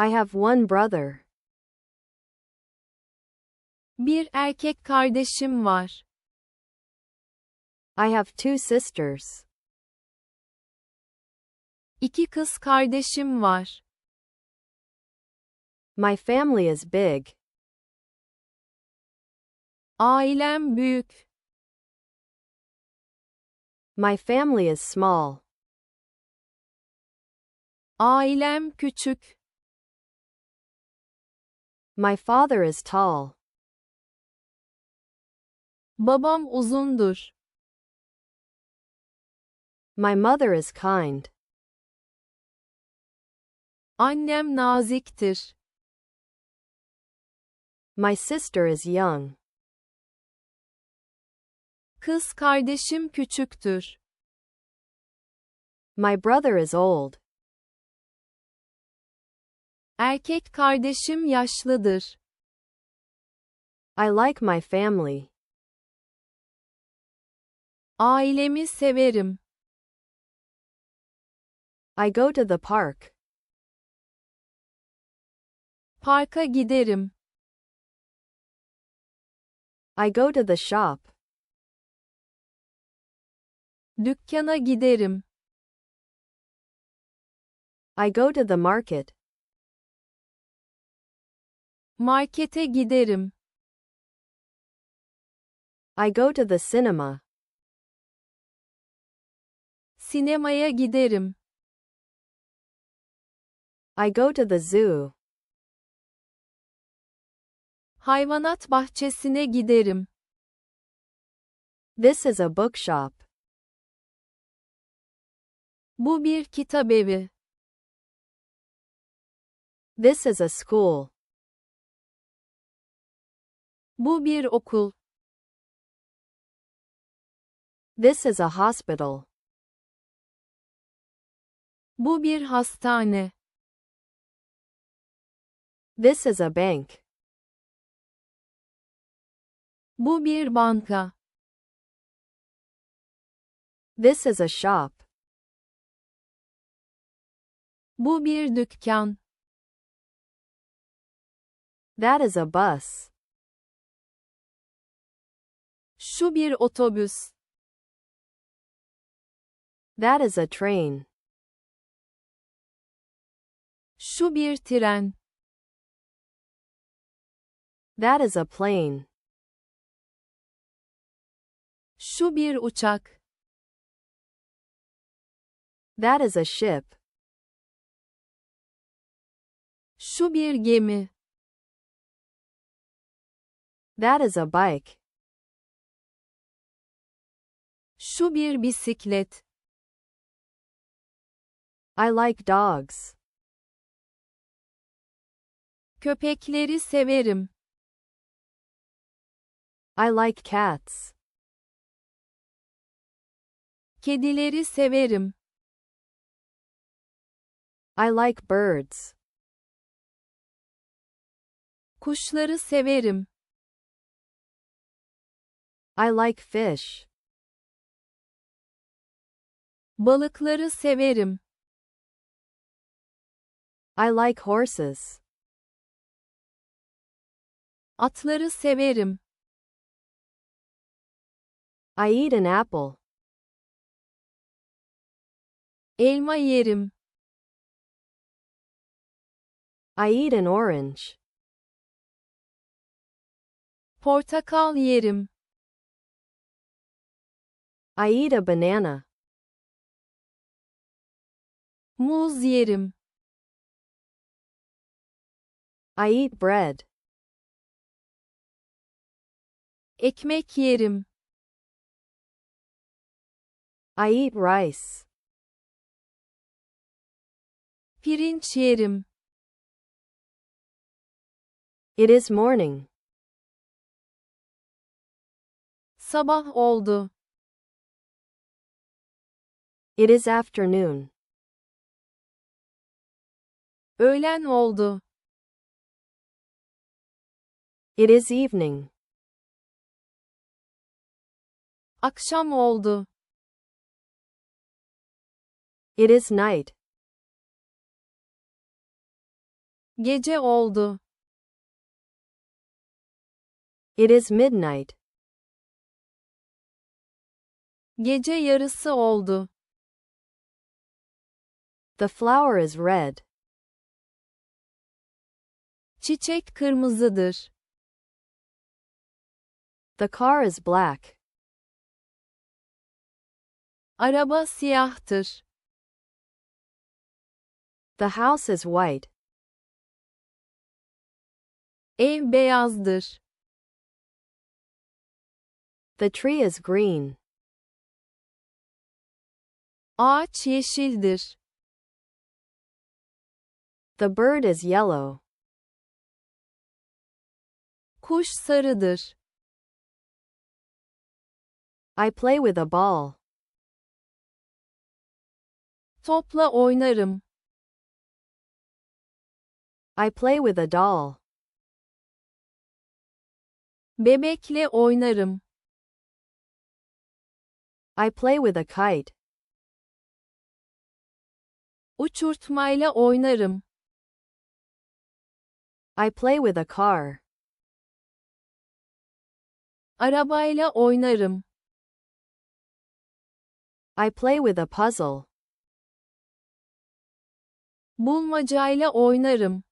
I have one brother. Bir erkek kardeşim var. I have two sisters. İki kız kardeşim var. My family is big. Ailem büyük. My family is small. Ailem küçük. My father is tall. Babam uzundur. My mother is kind. Annem naziktir. My sister is young. Kız kardeşim küçüktür. My brother is old. Erkek kardeşim yaşlıdır. I like my family. Ailemi severim. I go to the park. Parka giderim. I go to the shop. Dükkana giderim. I go to the market. Markete giderim. I go to the cinema. Sinemaya giderim. I go to the zoo. Hayvanat bahçesine giderim. This is a bookshop. Bu bir kitap evi. This is a school. Bu bir okul. This is a hospital. Bu bir hastane. This is a bank. Bu bir banka. This is a shop. Bu bir dükkan. That is a bus. Şu bir otobüs. That is a train. Şu bir tren. That is a plane. Şu bir uçak. That is a ship. Şu bir gemi. That is a bike. Şu bir bisiklet. I like dogs. Köpekleri severim. I like cats. Kedileri severim. I like birds. Kuşları severim. I like fish. Balıkları severim. I like horses. Atları severim. I eat an apple. Elma yerim. I eat an orange. Portakal yerim. I eat a banana. Muz yerim. I eat bread. Ekmek yerim. I eat rice. Pirinç yerim. It is morning. Sabah oldu. It is afternoon. Öğlen oldu. It is evening. Akşam oldu. It is night. Gece oldu. It is midnight. Gece yarısı oldu. The flower is red. Çiçek kırmızıdır. The car is black. Araba siyahtır. The house is white. Ev beyazdır. The tree is green. Ağaç yeşildir. The bird is yellow. Kuş sarıdır. I play with a ball. Topla oynarım. I play with a doll. Bebekle oynarım. I play with a kite. Uçurtmayla oynarım. I play with a car. Arabayla oynarım. I play with a puzzle. Bulmacayla oynarım.